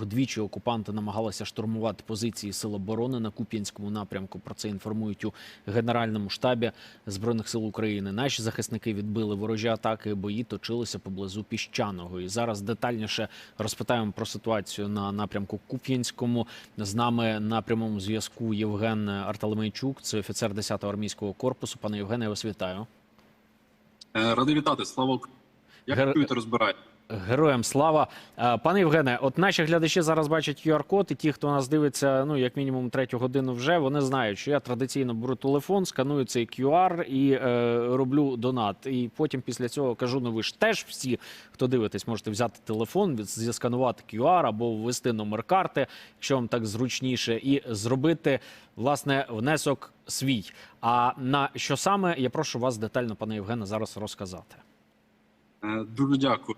Двічі окупанти намагалися штурмувати позиції Сил оборони на Куп'янському напрямку. Про це інформують у Генеральному штабі Збройних сил України. Наші захисники відбили ворожі атаки. Бої точилися поблизу піщаного. І зараз детальніше розпитаємо про ситуацію на напрямку Куп'янському. З нами на прямому зв'язку Євген Арталемейчук, це офіцер 10-го армійського корпусу. Пане Євгене, я вас вітаю. Е, Радий вітати, слава Україні. Як Гер- чуєте, розбирає? Героям слава, Е, пане Євгене. От наші глядачі зараз бачать QR-код, і ті, хто нас дивиться, ну як мінімум третю годину вже вони знають, що я традиційно беру телефон, сканую цей QR і е, роблю донат. І потім після цього кажу: ну ви ж теж всі, хто дивитесь, можете взяти телефон, зісканувати QR або ввести номер карти, якщо вам так зручніше, і зробити власне внесок свій. А на що саме я прошу вас детально, пане Євгене, зараз розказати. Е, Дуже дякую.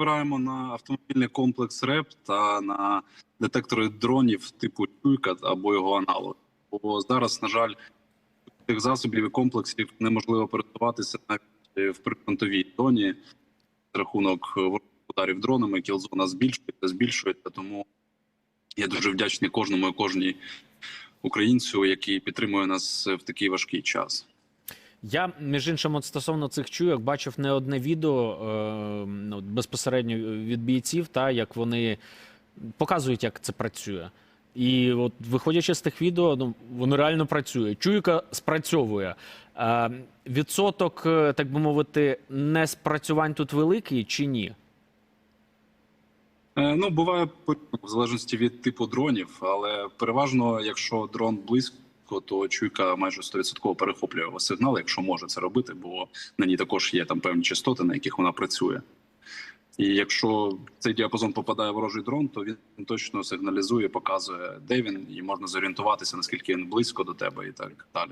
Збираємо на автомобільний комплекс РЕП та на детектори дронів типу Чуйка або його аналог. Бо зараз, на жаль, цих засобів і комплексів неможливо пересуватися навіть в прифронтовій зоні. За рахунок ударів дронами кілзона збільшується, збільшується. Тому я дуже вдячний кожному і кожній українцю, який підтримує нас в такий важкий час. Я між іншим, от стосовно цих чуйок, бачив не одне відео е, безпосередньо від бійців, та як вони показують, як це працює. І от виходячи з тих відео, ну воно реально працює. Чуйка спрацьовує. Е, відсоток, так би мовити, неспрацювань тут великий чи ні? Е, Ну, буває в залежності від типу дронів, але переважно, якщо дрон близько, то чуйка майже 100% перехоплює сигнал, якщо може це робити, бо на ній також є там певні частоти, на яких вона працює. І якщо в цей діапазон попадає ворожий дрон, то він точно сигналізує, показує, де він, і можна зорієнтуватися, наскільки він близько до тебе, і так далі.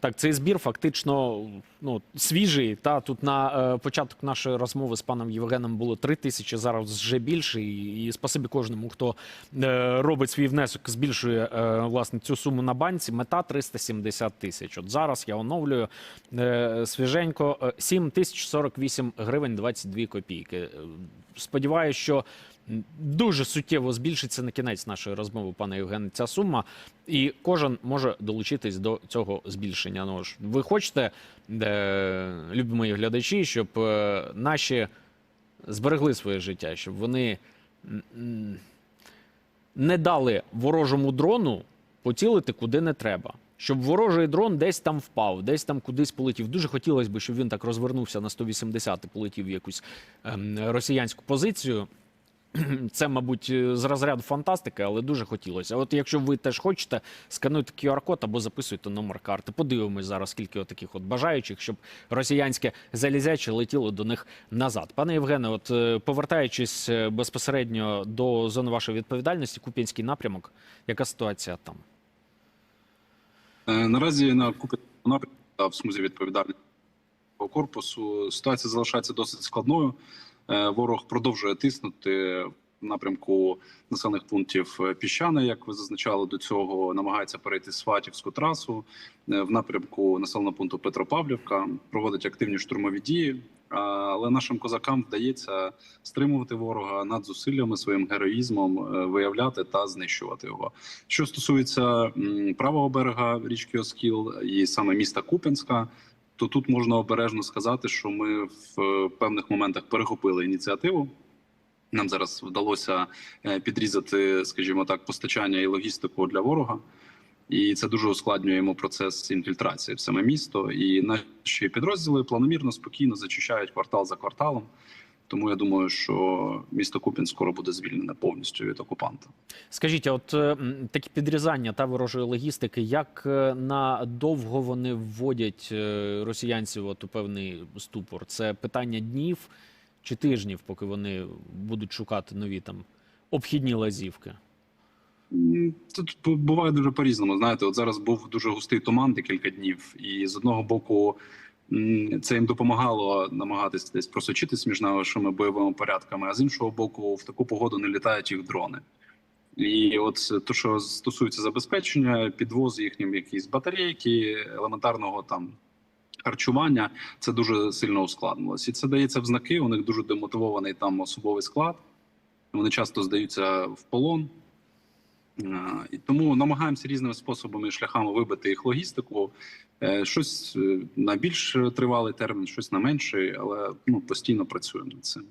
Так, цей збір фактично ну, свіжий. Та тут на е, початок нашої розмови з паном Євгеном було три тисячі, зараз вже більше. І, і спасибі кожному, хто е, робить свій внесок, збільшує е, власне цю суму на банці. Мета 370 тисяч. От зараз я оновлюю е, свіженько е, 7 тисяч 48 гривень 22 копійки. Е, Сподіваюся, що дуже суттєво збільшиться на кінець нашої розмови, пане Євгене, ця сума, і кожен може долучитись до цього збільшення. Ну ж, ви хочете, любі мої глядачі, щоб е, наші зберегли своє життя, щоб вони не дали ворожому дрону поцілити куди не треба. Щоб ворожий дрон десь там впав, десь там кудись полетів. Дуже хотілося б, щоб він так розвернувся на 180 і полетів в якусь ем, росіянську позицію. Це, мабуть, з розряду фантастики, але дуже хотілося. От якщо ви теж хочете, скануйте QR-код або записуйте номер карти. Подивимось зараз, скільки таких от бажаючих, щоб росіянське залізяче летіло до них назад. Пане Євгене, от е, повертаючись е, безпосередньо до зони вашої відповідальності, Куп'янський напрямок, яка ситуація там? Е, Наразі на купі напрямку та в смузі відповідальності корпусу ситуація залишається досить складною. Е, Ворог продовжує тиснути в напрямку населених пунктів е, Піщани, як ви зазначали до цього, намагається перейти Сватівську трасу Е, в напрямку населеного пункту Петропавлівка, проводить активні штурмові дії. Але нашим козакам вдається стримувати ворога над зусиллями своїм героїзмом, виявляти та знищувати його. Що стосується правого берега річки Оскіл і саме міста Куп'янська, то тут можна обережно сказати, що ми в е, певних моментах перехопили ініціативу. Нам зараз вдалося е, підрізати, скажімо так, постачання і логістику для ворога, і це дуже ускладнює йому процес інфільтрації в саме місто. І наші підрозділи планомірно, спокійно зачищають квартал за кварталом. Тому я думаю, що місто Куп'ян скоро буде звільнене повністю від окупанта. Скажіть, от е, такі підрізання та ворожої логістики, як е, надовго вони вводять е, росіянців от у певний ступор? Це питання днів чи тижнів, поки вони будуть шукати нові там обхідні лазівки? Тут буває дуже по-різному. Знаєте, от зараз був дуже густий туман декілька днів, і з одного боку це їм допомагало намагатися десь просочитись між нашими бойовими порядками, а з іншого боку, в таку погоду не літають їх дрони. І от те, що стосується забезпечення, підвоз їхнім якісь батарейки, елементарного там харчування, це дуже сильно ускладнилось. І це дається в знаки. У них дуже демотивований там особовий склад. Вони часто здаються в полон. І тому намагаємося різними способами і шляхами вибити їх логістику. Е, Щось е, на більш тривалий термін, щось на менший, але ну постійно працюємо над цим.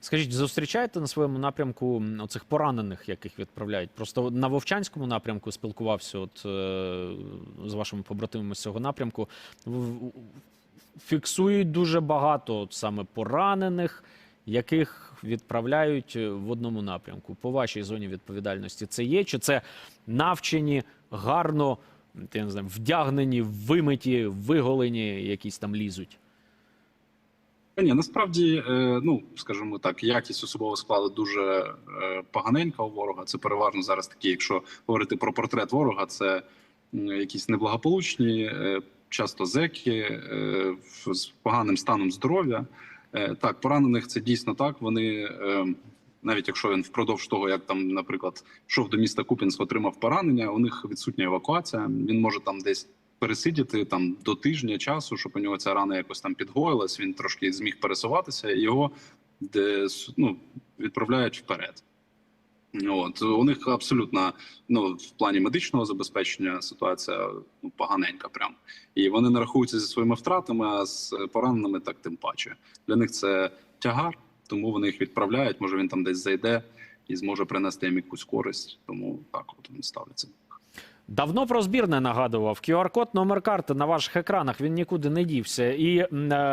Скажіть, зустрічаєте на своєму напрямку оцих поранених, яких відправляють? Просто на Вовчанському напрямку спілкувався от, е, з вашими побратимами з цього напрямку. Фіксують дуже багато от саме поранених, яких відправляють в одному напрямку. По вашій зоні відповідальності це є? Чи це навчені, гарно, я не знаю, вдягнені, вимиті, виголені, якісь там лізуть? Ні, насправді, е, ну скажімо так, якість особового складу дуже е, поганенька у ворога. Це переважно зараз такі, якщо говорити про портрет ворога, це якісь неблагополучні, е, часто зеки з поганим станом здоров'я. Так, поранених це дійсно так. Вони навіть якщо він впродовж того, як там, наприклад, йшов до міста Купінськ, отримав поранення, у них відсутня евакуація. Він може там десь пересидіти там до тижня часу, щоб у нього ця рана якось там підгоїлась. Він трошки зміг пересуватися, і його де ну, відправляють вперед. От у них абсолютно ну в плані медичного забезпечення ситуація ну, поганенька. Прям і вони не рахуються зі своїми втратами, а з пораненими так тим паче. Для них це тягар, тому вони їх відправляють. Може він там десь зайде і зможе принести їм якусь користь. Тому так от вони ставляться. Давно про збірне нагадував. QR-код, номер карти на ваших екранах він нікуди не дівся. І е,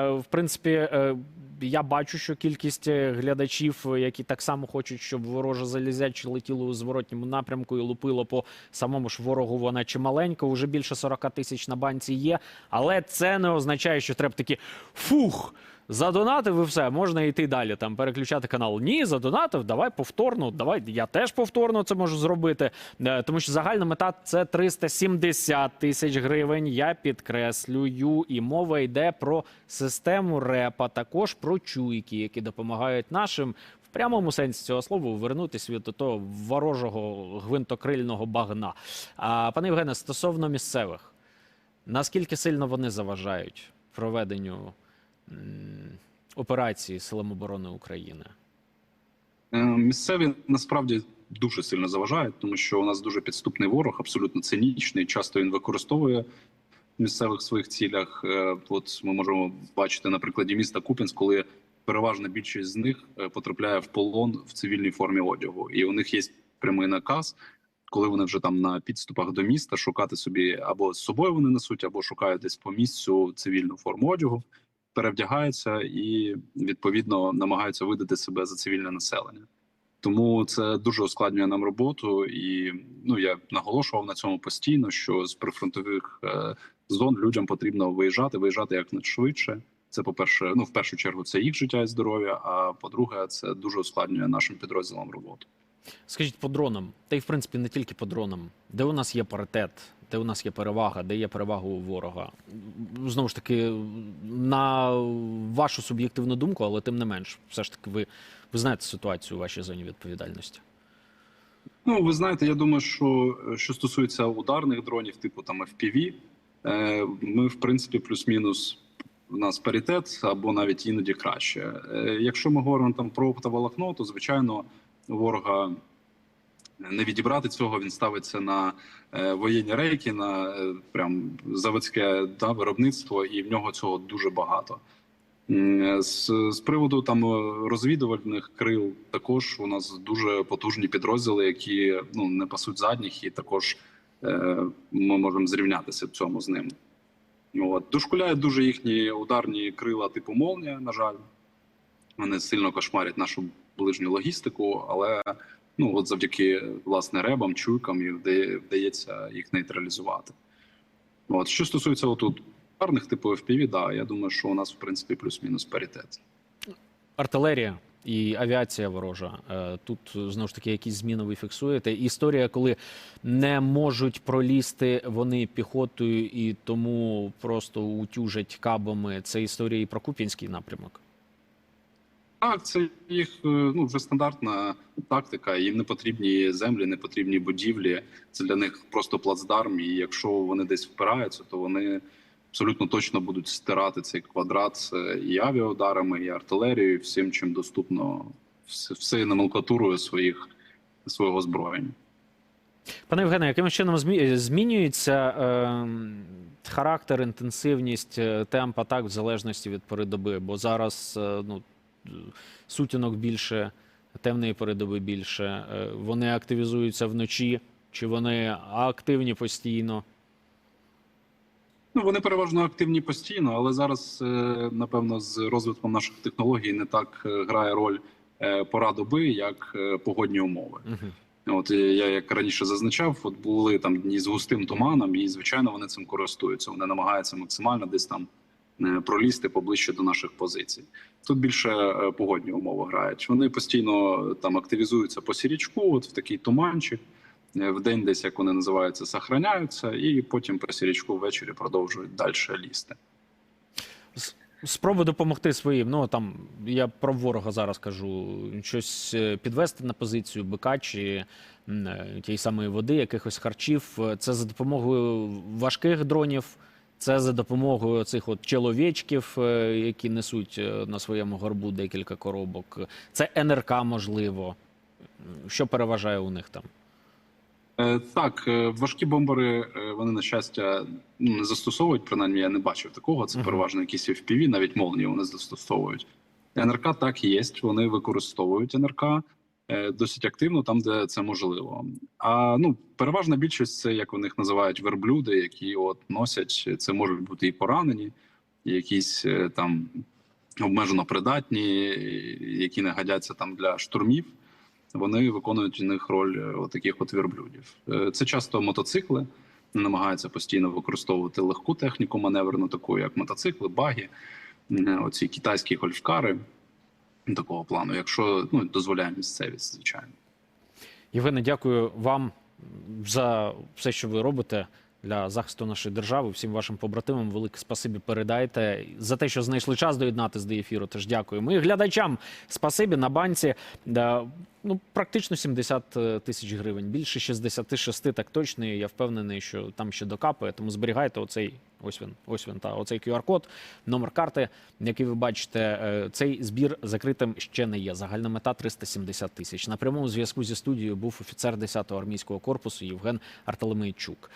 в принципі, е, я бачу, що кількість е, глядачів, які так само хочуть, щоб вороже залізяче летіло у зворотньому напрямку і лупило по самому ж ворогу. Вона чималенька. Уже більше 40 тисяч на банці є. Але це не означає, що треба такі фух. Задонатив і все, можна йти далі. Там переключати канал. Ні, задонатив, давай повторно. Давай я теж повторно це можу зробити. Е, Тому що загальна мета це 370 тисяч гривень. Я підкреслюю, і мова йде про систему репа, також про чуйки, які допомагають нашим. В прямому сенсі цього слова вернутися від того ворожого гвинтокрильного багна. А пане Євгене, стосовно місцевих, наскільки сильно вони заважають проведенню операції Силам оборони України? Е, Місцеві насправді дуже сильно заважають, тому що у нас дуже підступний ворог, абсолютно цинічний. Часто він використовує в місцевих своїх цілях. Е, От ми можемо бачити на прикладі міста Купінськ, коли переважна більшість з них е, потрапляє в полон в цивільній формі одягу, і у них є прямий наказ. Коли вони вже там на підступах до міста шукати собі або з собою вони несуть, або шукають десь по місцю цивільну форму одягу, перевдягаються і відповідно намагаються видати себе за цивільне населення. Тому це дуже ускладнює нам роботу, і ну я наголошував на цьому постійно, що з прифронтових е, зон людям потрібно виїжджати, виїжджати якнайшвидше. Це по перше, ну в першу чергу, це їх життя і здоров'я. А по-друге, це дуже ускладнює нашим підрозділам роботу. Скажіть по дронам, та й в принципі не тільки по дронам, де у нас є паритет, де у нас є перевага, де є перевага у ворога. Знову ж таки, на вашу суб'єктивну думку, але тим не менш, все ж таки, ви, ви знаєте ситуацію у вашій зоні відповідальності. Ну, ви знаєте, я думаю, що що стосується ударних дронів, типу там FPV, е, ми в принципі плюс-мінус у нас паритет або навіть іноді краще. Е, Якщо ми говоримо там про оптоволокно, то звичайно ворога не відібрати цього. Він ставиться на е, воєнні рейки, на е, прям заводське да, виробництво, і в нього цього дуже багато. З, з приводу там е, розвідувальних крил, також у нас дуже потужні підрозділи, які ну не пасуть задніх, і також е, ми можемо зрівнятися в цьому з ними. От дошкуляють дуже їхні ударні крила, типу молнія. На жаль, вони сильно кошмарять нашу ближню логістику, але ну от завдяки власне ребам, чуйкам і вдається їх нейтралізувати. От що стосується отут ударних типу FPV, да, я думаю, що у нас в принципі плюс-мінус паритет. Артилерія і авіація ворожа. Е, Тут знову ж таки якісь зміни ви фіксуєте. Історія, коли не можуть пролізти вони піхотою і тому просто утюжать кабами. Це історія і про Куп'янський напрямок. Так, це їх е, ну вже стандартна тактика. Їм не потрібні землі, не потрібні будівлі. Це для них просто плацдарм. І якщо вони десь впираються, то вони абсолютно точно будуть стирати цей квадрат е, і авіаударами, і артилерією, і всім, чим доступно вс- всією номенклатурою своїх свого озброєння. Пане Євгене, яким чином змі- змінюється е, характер, інтенсивність, е, темп атак в залежності від пори доби? Бо зараз е, ну, сутінок більше, темної пори доби більше. Е, вони активізуються вночі, чи вони активні постійно? Ну, вони переважно активні постійно, але зараз, е, напевно, з розвитком наших технологій не так е, грає роль пора доби, як погодні умови. Угу. От я як раніше зазначав, от були там дні з густим туманом, і звичайно вони цим користуються. Вони намагаються максимально десь там пролізти поближче до наших позицій. Тут більше е, погодні умови грають. Вони постійно е, там активізуються по сірічку, от в такий туманчик. Е, В день десь як вони називаються, сохраняються, і потім по сірічку ввечері продовжують далі лізти. Спробуй допомогти своїм. Ну там я про ворога зараз кажу. Щось е, підвести на позицію БК чи е, тієї самої води, якихось харчів. Е, Це за допомогою важких дронів, це за допомогою цих от чоловічків, е, які несуть е, на своєму горбу декілька коробок. Це НРК, можливо. Що переважає у них там? Е, Так, важкі бомбери вони на щастя ну, не застосовують. Принаймні, я не бачив такого. Це переважно якісь FPV, навіть молнії вони застосовують. НРК так є, вони використовують НРК досить активно там, де це можливо. А ну переважна більшість це як вони називають верблюди, які от носять це можуть бути і поранені, і якісь е, там обмежено придатні, які не годяться там для штурмів вони виконують у них роль е, от таких от верблюдів. Е, Це часто мотоцикли, намагаються постійно використовувати легку техніку маневрену, таку як мотоцикли, баги, е, оці китайські гольфкари такого плану, якщо ну, дозволяє місцевість, звичайно. Євгене, дякую вам за все, що ви робите для захисту нашої держави. Всім вашим побратимам велике спасибі передайте за те, що знайшли час доєднатися до ефіру. Теж дякуємо. І глядачам спасибі на банці. Ну, практично 70 тисяч гривень. Більше 66, так точно. Я впевнений, що там ще докапає. Тому зберігайте оцей. Ось він, ось він та оцей QR-код, номер карти, який ви бачите. Е, Цей збір закритим ще не є. Загальна мета 370 тисяч. На прямому зв'язку зі студією був офіцер 10-го армійського корпусу Євген Артелемейчук.